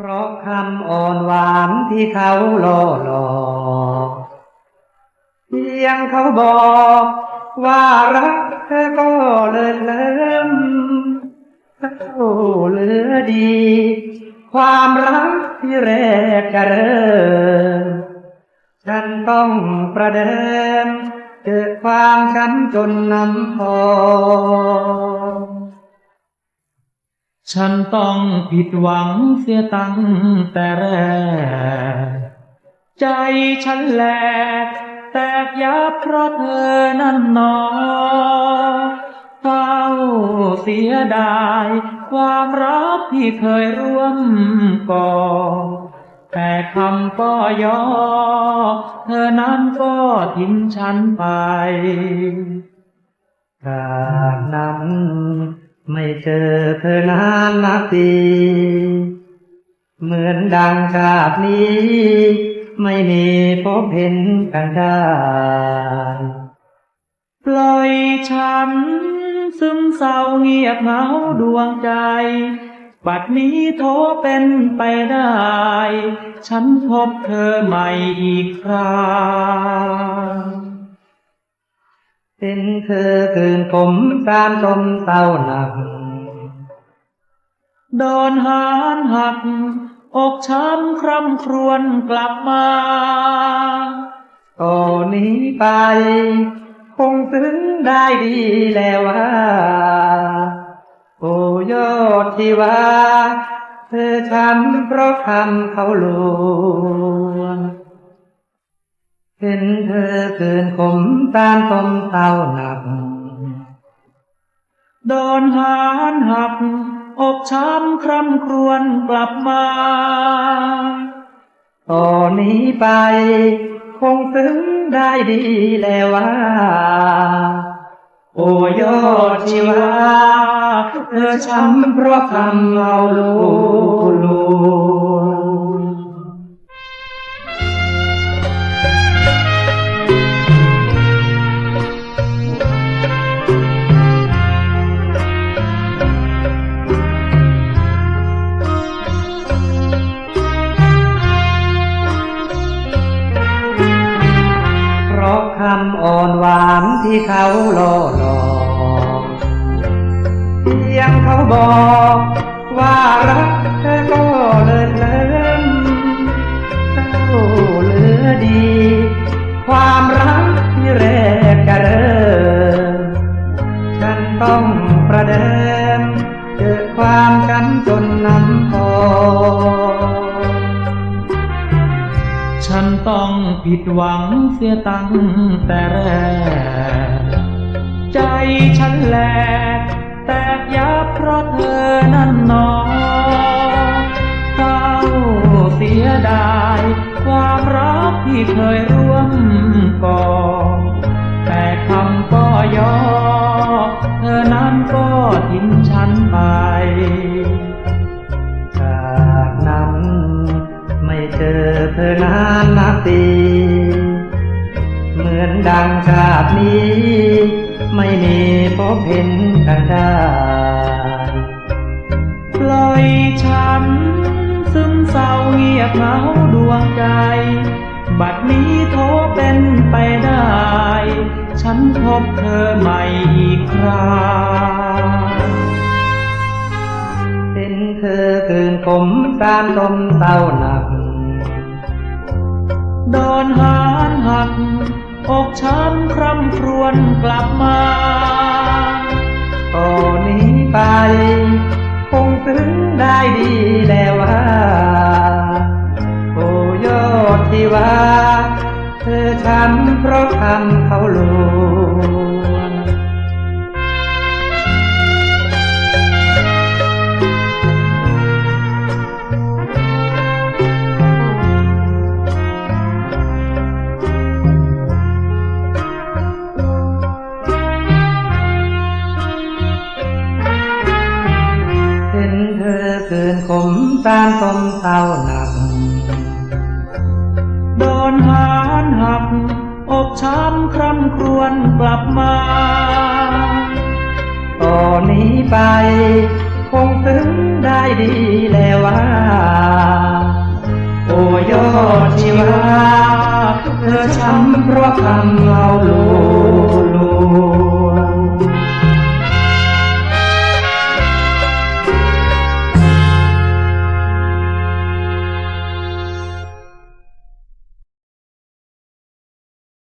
เพราะคำอ่อนหวานที่เขาหล่อหลอกเพียงเขาบอกว่ารักเธอก็เลิศเลิมโอ้เหลือดี ความรักที่แรกจะเริ่มฉันต้องประเดิมเกิดความช้ำจนน้ำพอง ฉันต้องผิดหวังเสียตั้งแต่แรก ใจฉันแหลก แตกยับเพราะเธอนั้นหนอเฝ้าเสียดาย ความรักที่เคยร่วมก่อ แต่คำก็ย่อ เธอนั้นก็ทิ้งฉันไป จากนั้น ไม่เจอเธอนานนักปี เหมือนดังชาตินี้ ไม่มีพบเห็นกันได้ปล่อยฉัน ซึมเศร้าเงียบเหงาดวงใจปัดนี้โทเป็นไปได้ ฉันพบเธอใหม่อีกครา เป็นเธอคืนผมสามสมเศร้าหนัก โดนหานหัก อกช้ำคร่ำครวญกลับมาตอนนี้ไป คงซึ้งได้ดีแล้วว่า โอ้ยอดที่ว่า เธอช้ำเพราะคำเขาลง เห็นเธอคืนขมตามตมเต้าหนัก โดนหานหัก อกช้ำคร่ำครวญกลับมาตอนนี้ไป คงซึ้งได้ดีแล้วว่า โอ้ยอดชีวาเธอช้ำเพราะคำเอาลูล ที่เขาหล่อหลอกเพียงเขาบอกว่ารักเธอก็เลินเลิมเศร้าเหลือดี ต้องผิดหวังเสียตั้งแต่แรก ใจฉันแหลกแตกยับเพราะเธอนั้นนอเศร้าเสียดาย ความรักที่เคยร่วมก่อแต่คำก็ย่อ เธอนั้นก็ทิ้งฉันไปจากนั้นไม่เจอ เธอนานนักปี เหมือนดังชาตินี้ ไม่มีพบเห็นกันได้ปล่อยฉัน ซึมเศร้าเงียบเหงาดวงใจ บัดนี้โทเป็นไปได้ ฉันพบเธอใหม่อีกคราเป็นเธอคืนผมสามสมเศร้าหนัก โดนหานหัก อกช้ำคร่ำครวญกลับมาตอนนี้ไป คงซึ้งได้ดีแล้วว่าโอยอดที่ว่า เธอช้ำเพราะคำเขาลวง คืนขมตามสมเศร้าหนัก โดนหานหัก อกช้ำคร่ำครวญกลับมาตอนนี้ไป คงซึ้งได้ดีแล้วว่าชีวาเธอช้ำเพราะคำ